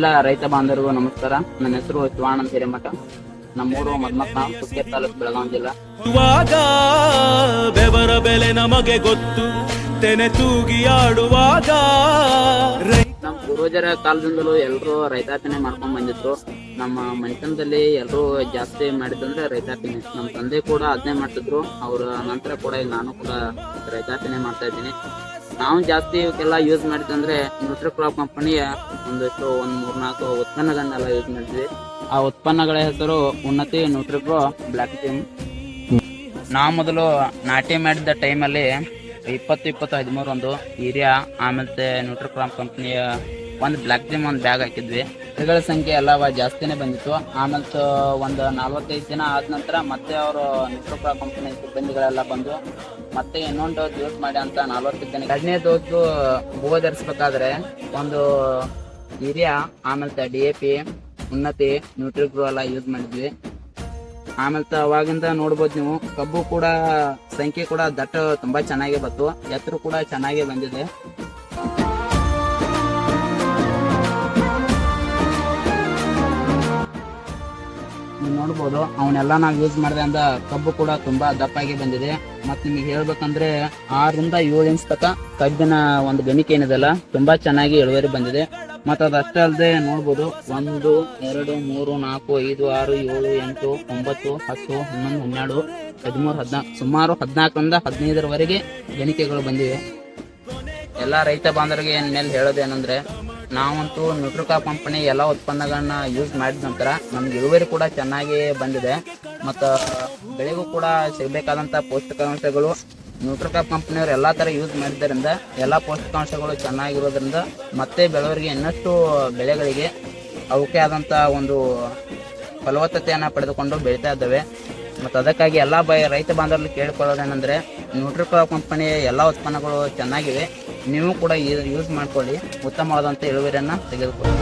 ಎಲ್ಲ ರೈತ ಬಾಂಧವರಿಗೂ ನಮಸ್ಕಾರ. ನನ್ನ ಹೆಸರು ಶಿವಾನಂದ ಹಿರೇಮಠ ನಮ್ಮೂರು ಮದ್ಮಕ್ಕ ಕುಕ್ಕೆ ತಾಲೂಕು ಬೆಳಗಾವಿ ಜಿಲ್ಲಾ. ಬೆವರ ಬೆಲೆ ನಮಗೆ ಗೊತ್ತು. ತೆನೆ ತೂಗಿ ಆಡುವಾಗ ನಮ್ಮ ಪೂರ್ವಜರ ಕಾಲದಿಂದಲೂ ಎಲ್ಲರೂ ರೈತಾಪಿನೇ ಮಾಡ್ಕೊಂಡ್ ಬಂದಿದ್ರು ನಮ್ಮ ಮನೆತನದಲ್ಲಿ ಎಲ್ಲರೂ ಜಾಸ್ತಿ ಮಾಡಿದಂದ್ರೆ ರೈತಾಪಿನೇ ನಮ್ಮ ತಂದೆ ಕೂಡ ಅದನ್ನೇ ಮಾಡ್ತಿದ್ರು. ಅವ್ರ ನಂತರ ಕೂಡ ನಾನು ಕೂಡ ರೈತಾಪಿನೇ ಮಾಡ್ತಾ ಇದ್ದೀನಿ. ನಾವು ಜಾಸ್ತಿ ಇವಕ್ಕೆಲ್ಲ ಯೂಸ್ ಮಾಡಿದಂದ್ರೆ ನ್ಯೂಟ್ರಿ ಕ್ರಾಪ್ ಕಂಪನಿಯ ಒಂದಷ್ಟು ಒಂದ್ ಮೂರ್ನಾಲ್ಕು ಉತ್ಪನ್ನಗಳನ್ನೆಲ್ಲ ಯೂಸ್ ಮಾಡಿದ್ವಿ. ಆ ಉತ್ಪನ್ನಗಳ ಹೆಸರು ಉನ್ನತಿ ನ್ಯೂಟ್ರಿಪ್ರೋ ಬ್ಲ್ಯಾಕ್ ಟೀಮ್ ನಾವು ಮೊದಲು ನಾಟಿ ಮಾಡಿದ ಟೈಮಲ್ಲಿ ಇಪ್ಪತ್ತು ಇಪ್ಪತ್ತು ಹದಿಮೂರು ಒಂದು ಯೂರಿಯಾ ಆಮೇಲೆ ನ್ಯೂಟ್ರಿಕ್ರಾಮ್ ಕಂಪ್ನಿಯ ಒಂದು ಬ್ಲ್ಯಾಕ್ ಜಿಮ್ ಒಂದು ಬ್ಯಾಗ್ ಹಾಕಿದ್ವಿ. ಗಿಡಗಳ ಸಂಖ್ಯೆ ಎಲ್ಲ ಜಾಸ್ತಿನೇ ಬಂದಿತ್ತು. ಆಮೇಲೆ ಒಂದು ನಲ್ವತ್ತೈದು ದಿನ ಆದ ನಂತರ ಮತ್ತೆ ಅವರು ನ್ಯೂಟ್ರಿಕ್ರಾ ಕಂಪ್ನಿ ಸಿಬ್ಬಂದಿಗಳೆಲ್ಲ ಬಂದು ಮತ್ತೆ ಇನ್ನೊಂದು ಡೋಸ್ ಯೂಸ್ ಮಾಡಿ ಅಂತ ದಿನ ಎರಡನೇ ಡೋಸು ಹೂವು ಧರಿಸ್ಬೇಕಾದ್ರೆ ಒಂದು ಯೂರಿಯಾ ಆಮೇಲೆ ಡಿ ಎ ಪಿ ಉನ್ನತಿ ನ್ಯೂಟ್ರಿಗ್ರೋ ಎಲ್ಲ ಯೂಸ್ ಮಾಡಿದ್ವಿ. ಆಮೇಲೆ ಅವಾಗಿಂದ ನೋಡ್ಬೋದು ನೀವು, ಕಬ್ಬು ಕೂಡ, ಸಂಖ್ಯೆ ಕೂಡ ದಟ್ಟ, ತುಂಬಾ ಚೆನ್ನಾಗಿ ಬಂತು. ಎತ್ತರ ಕೂಡ ಚೆನ್ನಾಗಿ ಬಂದಿದೆ. ನೀವು ನೋಡ್ಬೋದು ಅವನ್ನೆಲ್ಲ ನಾವು ಯೂಸ್ ಮಾಡಿದೆ ಅಂದ ಕಬ್ಬು ಕೂಡ ತುಂಬಾ ದಪ್ಪಾಗಿ ಬಂದಿದೆ. ಮತ್ತೆ ನಿಮಗೆ ಹೇಳ್ಬೇಕಂದ್ರೆ ಆರರಿಂದ ಏಳು ಇಂಚ್ ತನಕ ಕಬ್ಬಿನ ಒಂದು ಗಣಿಕೆ ಏನಿದೆಲ್ಲ ತುಂಬಾ ಚೆನ್ನಾಗಿ ಇಳುವರಿ ಬಂದಿದೆ. ಮತ್ತೆ ಅದಷ್ಟೇ ಅಲ್ಲದೆ ನೋಡ್ಬೋದು, ಒಂದು, ಎರಡು, ಮೂರು, ನಾಲ್ಕು, ಐದು, ಆರು, ಏಳು, ಎಂಟು, ಒಂಬತ್ತು, ಹತ್ತು, ಹನ್ನೊಂದು, ಹನ್ನೆರಡು, ಹದಿಮೂರು ಹದಿನಾಲ್ಕು ಸುಮಾರು ಹದಿನಾಲ್ಕರಿಂದ ಹದಿನೈದರವರೆಗೆ ಗಣಿಕೆಗಳು ಬಂದಿವೆ. ಎಲ್ಲ ರೈತ ಬಾಂಧವರಿಗೆ ಏನ್ ಮೇಲೆ ಹೇಳೋದೇನಂದ್ರೆ ನಾವಂತೂ ನ್ಯೂಟ್ರಿಕಾ ಕಂಪನಿ ಎಲ್ಲ ಉತ್ಪನ್ನಗಳನ್ನ ಯೂಸ್ ಮಾಡಿದ ನಂತರ ನಮ್ಗೆ ಇಳುವರಿ ಕೂಡ ಚೆನ್ನಾಗಿ ಬಂದಿದೆ. ಮತ್ತು ಬೆಳೆಗೂ ಕೂಡ ಸಿಗಬೇಕಾದಂಥ ಪೌಷ್ಟಿಕಾಂಶಗಳು ನ್ಯೂಟ್ರಿಕಾ ಕಂಪನಿಯವರು ಎಲ್ಲ ಥರ ಯೂಸ್ ಮಾಡಿದ್ದರಿಂದ ಎಲ್ಲ ಪೌಷ್ಟಿಕಾಂಶಗಳು ಚೆನ್ನಾಗಿರೋದ್ರಿಂದ ಮತ್ತೆ ಬೆಳವರಿಗೆ ಇನ್ನಷ್ಟು ಬೆಳೆಗಳಿಗೆ ಅವಕ್ಕೆ ಆದಂಥ ಒಂದು ಫಲವತ್ತತೆಯನ್ನು ಪಡೆದುಕೊಂಡು ಬೆಳೀತಾ ಇದ್ದಾವೆ. ಮತ್ತು ಅದಕ್ಕಾಗಿ ಎಲ್ಲ ಬ, ರೈತ ಬಾಂಧವರಲ್ಲಿ ಕೇಳಿಕೊಳ್ಳೋದೇನೆಂದರೆ ನ್ಯೂಟ್ರಿಕಾ ಕಂಪನಿಯ ಎಲ್ಲ ಉತ್ಪನ್ನಗಳು ಚೆನ್ನಾಗಿವೆ. ನೀವು ಕೂಡ ಯೂಸ್ ಮಾಡ್ಕೊಳ್ಳಿ. ಉತ್ತಮವಾದಂಥ ಇಳುವರಿಯನ್ನು ತೆಗೆದುಕೊಳ್ಳಿ.